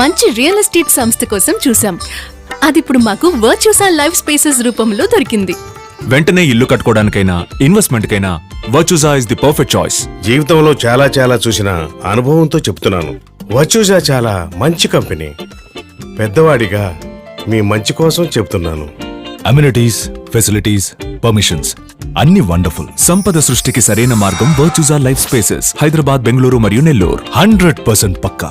మంచి real estate సంస్థ కోసం చూసాం అది ఇప్పుడు మాకు వర్చుసా లైఫ్ స్పేసెస్ రూపంలో దొరికింది. వెంటనే ఇల్లు కట్టుకోవడానికైనా ఇన్వెస్ట్మెంట్కైనా Virtuza is the perfect choice జీవితంలో చాలా చాలా చూసిన అనుభవంతో చెప్తున్నాను. వచ్చూజా చాలా మంచి కంపెనీ పెద్దవాడిగా మీ మంచి కోసం చెప్తున్నాను. అమ్యూనిటీస్ ఫెసిలిటీస్ పర్మిషన్స్ అన్ని వండర్ఫుల్ సంపద సృష్టికి సరైన మార్గం Virtuza life spaces Hyderabad Bengaluru మరియు నెల్లూరు. హండ్రెడ్ పర్సెంట్ పక్కా.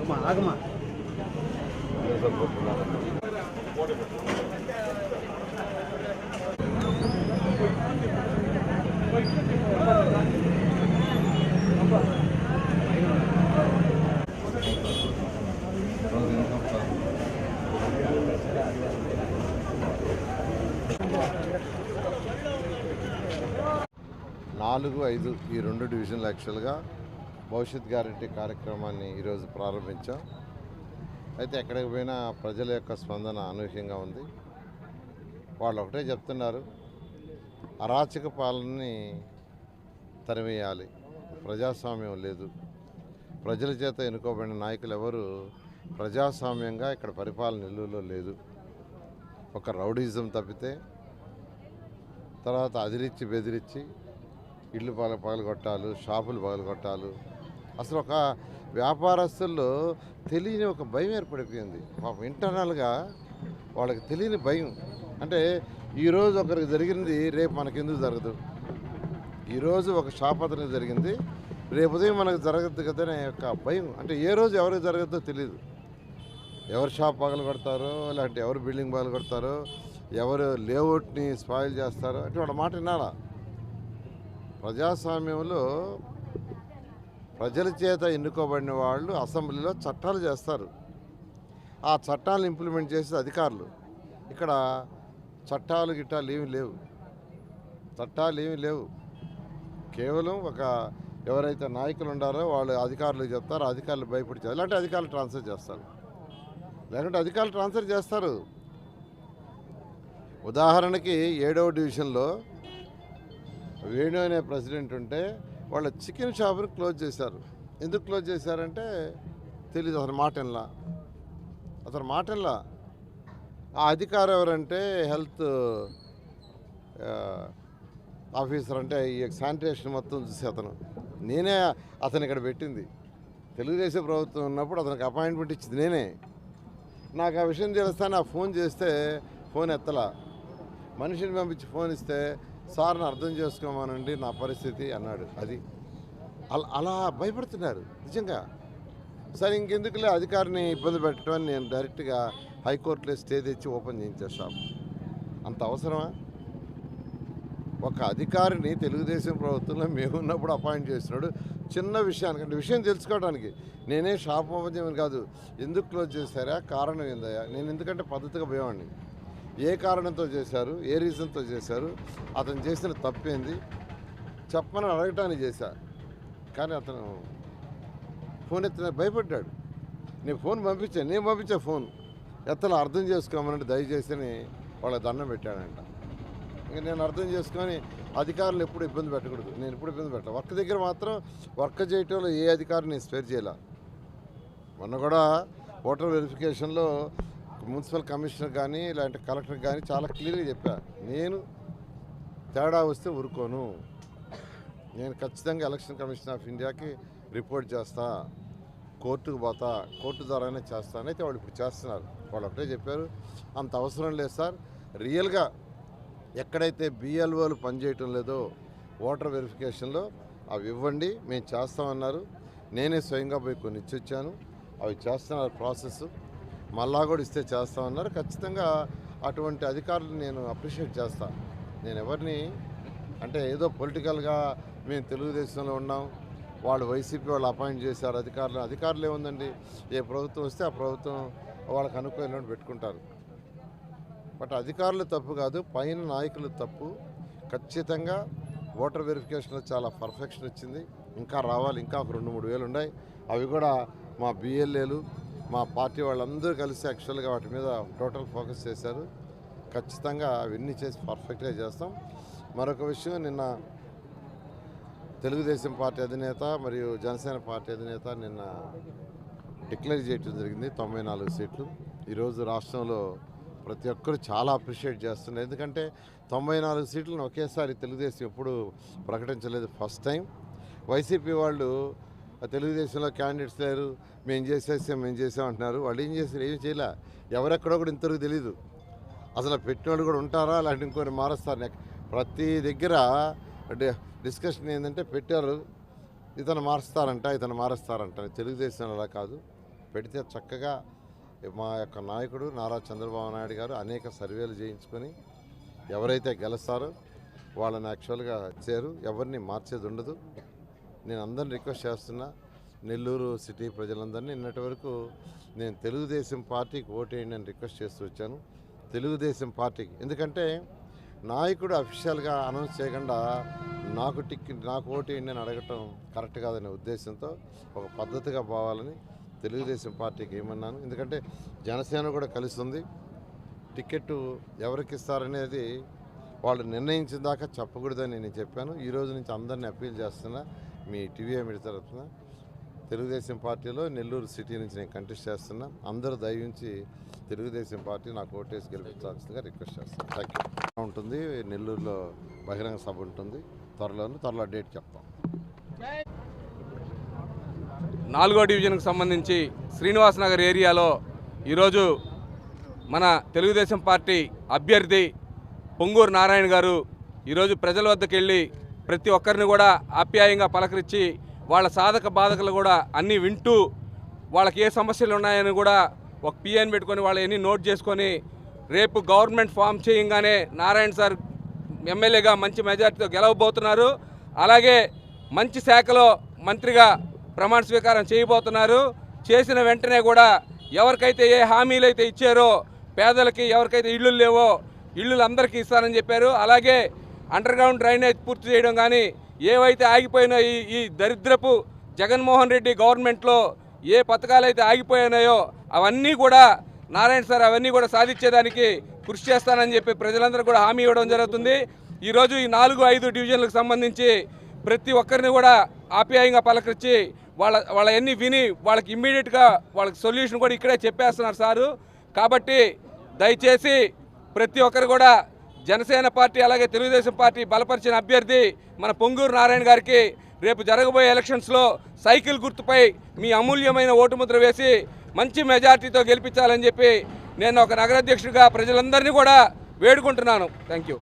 ఆగమా ఆగమా. నాలుగు ఐదు ఈ రెండు డివిజన్లు యాక్చువల్గా భవిష్యత్ గ్యారంటీ కార్యక్రమాన్ని ఈరోజు ప్రారంభించాం. అయితే ఎక్కడికి పోయినా ప్రజల యొక్క స్పందన అనూహ్యంగా ఉంది. వాళ్ళు ఒకటే చెప్తున్నారు అరాచక పాలనని తరివేయాలి ప్రజాస్వామ్యం లేదు. ప్రజల చేత ఎన్నుకోబడిన నాయకులు ఎవరు ప్రజాస్వామ్యంగా ఇక్కడ పరిపాలన నిలువలో లేదు. ఒక రౌడీజం తప్పితే తర్వాత అదిరిచ్చి బెదిరించి ఇల్లు పగల పగలగొట్టాలు షాపులు పగలగొట్టాలు అసలు ఒక వ్యాపారస్తుల్లో తెలియని ఒక భయం ఏర్పడిపోయింది. పాపం ఇంటర్నల్గా వాళ్ళకి తెలియని భయం. అంటే ఈరోజు ఒకరికి జరిగింది రేపు మనకెందుకు జరగదు? ఈరోజు ఒక షాప్ అతనికి జరిగింది రేపు ఉదయం మనకు జరగదు కదా అనే యొక్క భయం. అంటే ఏ రోజు ఎవరికి జరగదో తెలియదు ఎవరు షాప్ పగలు కొడతారో లేదంటే ఎవరు బిల్డింగ్ పగలు కొడతారో ఎవరు లేఅవుట్ని స్పాయిల్ చేస్తారో అంటే వాళ్ళ మాట వినాలా? ప్రజాస్వామ్యంలో ప్రజల చేత ఎన్నుకోబడిన వాళ్ళు అసెంబ్లీలో చట్టాలు చేస్తారు. ఆ చట్టాలను ఇంప్లిమెంట్ చేసే అధికారులు. ఇక్కడ చట్టాలు గిట్టాలు ఏమీ లేవు. చట్టాలు ఏమీ లేవు. కేవలం ఒక ఎవరైతే నాయకులు ఉండారో వాళ్ళు అధికారులకు చెప్తారు అధికారులు భయపడి చేస్తారు ఇలాంటి అధికారులు ట్రాన్స్ఫర్ చేస్తారు. లేకుంటే అధికారులు ట్రాన్స్ఫర్ చేస్తారు. ఉదాహరణకి ఏడవ డివిజన్లో వేణు అనే ప్రెసిడెంట్ ఉంటే వాళ్ళ చికెన్ షాప్ని క్లోజ్ చేశారు. ఎందుకు క్లోజ్ చేశారంటే తెలీదు అతని మాట అతని మాట ఆ అధికారం ఎవరంటే హెల్త్ ఆఫీసర్ అంటే ఈ శానిటేషన్ మొత్తం చూసి అతను. నేనే అతను ఇక్కడ పెట్టింది. తెలుగుదేశం ప్రభుత్వం ఉన్నప్పుడు అతనికి అపాయింట్మెంట్ ఇచ్చింది నేనే. నాకు ఆ విషయం తెలుస్తాను ఆ ఫోన్ చేస్తే ఫోన్ ఎత్తలా. మనిషిని పంపించి ఫోన్ ఇస్తే సార్ని అర్థం చేసుకోమానండి నా పరిస్థితి అన్నాడు. అది అలా అలా భయపడుతున్నారు నిజంగా. సరే ఇంకెందుకులే అధికారిని ఇబ్బంది పెట్టడం అని నేను డైరెక్ట్గా హైకోర్టులో స్టే తెచ్చి ఓపెన్ చేయించే షాప్ అంత అవసరమా? ఒక అధికారిని తెలుగుదేశం ప్రభుత్వంలో మేము ఉన్నప్పుడు అపాయింట్ చేస్తున్నాడు చిన్న విషయానికి అంటే విషయం తెలుసుకోవడానికి. నేనే షాప్ ఓపెన్ చేయమని కాదు ఎందుకు క్లోజ్ చేశారా? కారణం ఏందయ్యా? నేను ఎందుకంటే పద్ధతిగా పోయేవాడిని. ఏ కారణంతో చేశారు ఏ రీజన్తో చేశారు అతను చేసిన తప్పేంది? చెప్పమని అడగటానికి చేశా. కానీ అతను ఫోన్ ఎత్తిన భయపడ్డాడు. నేను ఫోన్ పంపించాను నేను పంపించా ఫోన్ ఎత్తలు అర్థం చేసుకోమనంటే దయచేసి అని దండం పెట్టాడంట. ఇంకా నేను అర్థం చేసుకొని అధికారులు ఎప్పుడు ఇబ్బంది పెట్టకూడదు. నేను ఎప్పుడు ఇబ్బంది పెట్టా వర్క్ దగ్గర మాత్రం వర్క్ చేయటంలో ఏ అధికారిని స్పేర్ చేయాల. మొన్న కూడా ఓటర్ వెరిఫికేషన్లో మున్సిపల్ కమిషనర్ కానీ ఇలాంటి కలెక్టర్ కానీ చాలా క్లియర్గా చెప్పా. నేను తేడా వస్తే ఊరుకోను. నేను ఖచ్చితంగా ఎలక్షన్ కమిషన్ ఆఫ్ ఇండియాకి రిపోర్ట్ చేస్తా. కోర్టుకు పోతా. కోర్టు ద్వారానే చేస్తాను అయితే వాళ్ళు ఇప్పుడు చేస్తున్నారు. వాళ్ళు ఒకటే చెప్పారు. అంత అవసరం లేదు సార్. రియల్గా ఎక్కడైతే బిఎల్ఓలు పనిచేయటం లేదో ఓటర్ వెరిఫికేషన్లో అవి ఇవ్వండి. మేము చేస్తామన్నారు. నేనే స్వయంగా పోయి కొన్ని ఇచ్చొచ్చాను. అవి చేస్తున్నారు ప్రాసెస్. మళ్ళా కూడా ఇస్తే చేస్తామన్నారు ఖచ్చితంగా అటువంటి అధికారులు నేను అప్రిషియేట్ చేస్తా. నేను ఎవరిని అంటే ఏదో పొలిటికల్గా మేము తెలుగుదేశంలో ఉన్నాం. వాళ్ళు వైసీపీ వాళ్ళు అపాయింట్ చేశారు అధికారులు. అధికారులు ఏముందండి? ఏ ప్రభుత్వం వస్తే ఆ ప్రభుత్వం వాళ్ళకి అనుకూలంగా పెట్టుకుంటారు. బట్ అధికారులు తప్పు కాదు పైన నాయకులు తప్పు. ఖచ్చితంగా ఓటర్ వెరిఫికేషన్లో చాలా పర్ఫెక్షన్ వచ్చింది. ఇంకా రావాలి. ఇంకా ఒక రెండు మూడు వేలు ఉన్నాయి. అవి కూడా మా బిఎల్ఏలు మా పార్టీ వాళ్ళందరూ కలిసి యాక్చువల్గా వాటి మీద టోటల్ ఫోకస్ చేశారు. ఖచ్చితంగా అవన్నీ చేసి పర్ఫెక్ట్గా చేస్తాం. మరొక విషయం నిన్న తెలుగుదేశం పార్టీ అధినేత మరియు జనసేన పార్టీ అధినేత నిన్న డిక్లేర్ చేయడం జరిగింది తొంభై నాలుగు సీట్లు. ఈరోజు రాష్ట్రంలో ప్రతి ఒక్కరు చాలా అప్రిషియేట్ చేస్తున్నారు. ఎందుకంటే తొంభై నాలుగు సీట్లను ఒకేసారి తెలుగుదేశం ఎప్పుడు ప్రకటించలేదు ఫస్ట్ టైం. వైసీపీ వాళ్ళు తెలుగుదేశంలో క్యాండిడేట్స్ లేరు. మేము చేసేసాం మేము చేసాం అంటున్నారు. వాళ్ళు ఏం చేశారు? ఏం చేయలే. ఎవరెక్కడో కూడా ఇంతవరకు తెలియదు అసలు పెట్టినోళ్ళు కూడా ఉంటారా? అలాంటి ఇంకొని మారుస్తారు. ప్రతి దగ్గర డిస్కషన్ ఏంటంటే పెట్టారు. ఇతను మారుస్తారంట ఇతను మారుస్తారంట. తెలుగుదేశం అలా కాదు. పెడితే చక్కగా మా యొక్క నాయకుడు నారా చంద్రబాబు నాయుడు గారు అనేక సర్వేలు చేయించుకొని ఎవరైతే గెలుస్తారో వాళ్ళని యాక్చువల్గా చేరు. ఎవరిని మార్చేది ఉండదు. నేను అందరిని రిక్వెస్ట్ చేస్తున్నా నెల్లూరు సిటీ ప్రజలందరినీ నిన్నటి వరకు నేను తెలుగుదేశం పార్టీకి ఓటేయండి అని రిక్వెస్ట్ చేస్తూ వచ్చాను. తెలుగుదేశం పార్టీకి. ఎందుకంటే నాయకుడు అఫీషియల్గా అనౌన్స్ చేయకుండా నాకు టిక్ నాకు ఓటేయండి అని అడగటం కరెక్ట్ కాదనే ఉద్దేశంతో ఒక పద్ధతిగా పోవాలని తెలుగుదేశం పార్టీకి ఏమన్నాను. ఎందుకంటే జనసేన కూడా కలిసి ఉంది టికెట్ ఎవరికి ఇస్తారనేది వాళ్ళు నిర్ణయించిన దాకా చెప్పకూడదని నేను చెప్పాను. ఈ రోజు నుంచి అందరిని అప్పీల్ చేస్తున్నా. మీ టీవీ మీడియా తరఫున తెలుగుదేశం పార్టీలో నెల్లూరు సిటీ నుంచి నేను కంటెస్ట్ చేస్తున్నా. అందరూ దయవించి తెలుగుదేశం పార్టీ నాకు ఓటేసి గెలిపించాల్సిందిగా రిక్వెస్ట్ చేస్తాను థ్యాంక్ యూ ఉంటుంది నెల్లూరులో బహిరంగ సభ ఉంటుంది. త్వరలోనే త్వరలో డేట్ చెప్తాం. నాలుగో డివిజన్కి సంబంధించి శ్రీనివాస్ నగర్ ఏరియాలో ఈరోజు మన తెలుగుదేశం పార్టీ అభ్యర్థి పొంగూరు నారాయణ గారు ఈరోజు ప్రజల వద్దకు వెళ్ళి ప్రతి ఒక్కరిని కూడా ఆప్యాయంగా పలకరించి వాళ్ళ సాధక బాధకులు కూడా అన్నీ వింటూ వాళ్ళకి ఏ సమస్యలు ఉన్నాయని కూడా ఒక పిఎన్ పెట్టుకొని వాళ్ళు ఎన్ని నోట్ చేసుకొని రేపు గవర్నమెంట్ ఫామ్ చేయంగానే నారాయణ సార్ ఎమ్మెల్యేగా మంచి మెజార్టీతో గెలవబోతున్నారు. అలాగే మంచి శాఖలో మంత్రిగా ప్రమాణ స్వీకారం చేయబోతున్నారు. చేసిన వెంటనే కూడా ఎవరికైతే ఏ హామీలు అయితే ఇచ్చారో పేదలకి ఎవరికైతే ఇళ్ళు లేవో ఇళ్ళు అందరికీ ఇస్తారని చెప్పారు. అలాగే అండర్ గ్రౌండ్ డ్రైనేజ్ పూర్తి చేయడం కానీ ఏవైతే ఆగిపోయినా ఈ ఈ దరిద్రపు జగన్మోహన్ రెడ్డి గవర్నమెంట్లో ఏ పథకాలు అయితే ఆగిపోయినాయో అవన్నీ కూడా నారాయణ సార్ అవన్నీ కూడా సాధించేదానికి కృషి చేస్తానని చెప్పి ప్రజలందరూ కూడా హామీ ఇవ్వడం జరుగుతుంది. ఈరోజు ఈ నాలుగు ఐదు డివిజన్లకు సంబంధించి ప్రతి ఒక్కరిని కూడా ఆప్యాయంగా పలకరించి వాళ్ళ వాళ్ళ విని వాళ్ళకి ఇమ్మీడియట్గా వాళ్ళకి సొల్యూషన్ కూడా ఇక్కడే చెప్పేస్తున్నారు సారు. కాబట్టి దయచేసి ప్రతి ఒక్కరు కూడా జనసేన పార్టీ అలాగే తెలుగుదేశం పార్టీ బలపరిచిన అభ్యర్థి మన పొంగూరు నారాయణ గారికి రేపు జరగబోయే ఎలక్షన్స్లో సైకిల్ గుర్తుపై మీ అమూల్యమైన ఓటు ముద్ర వేసి మంచి మెజార్టీతో గెలిపించాలని చెప్పి నేను ఒక నగరాధ్యక్షుడిగా ప్రజలందరినీ కూడా వేడుకుంటున్నాను. Thank you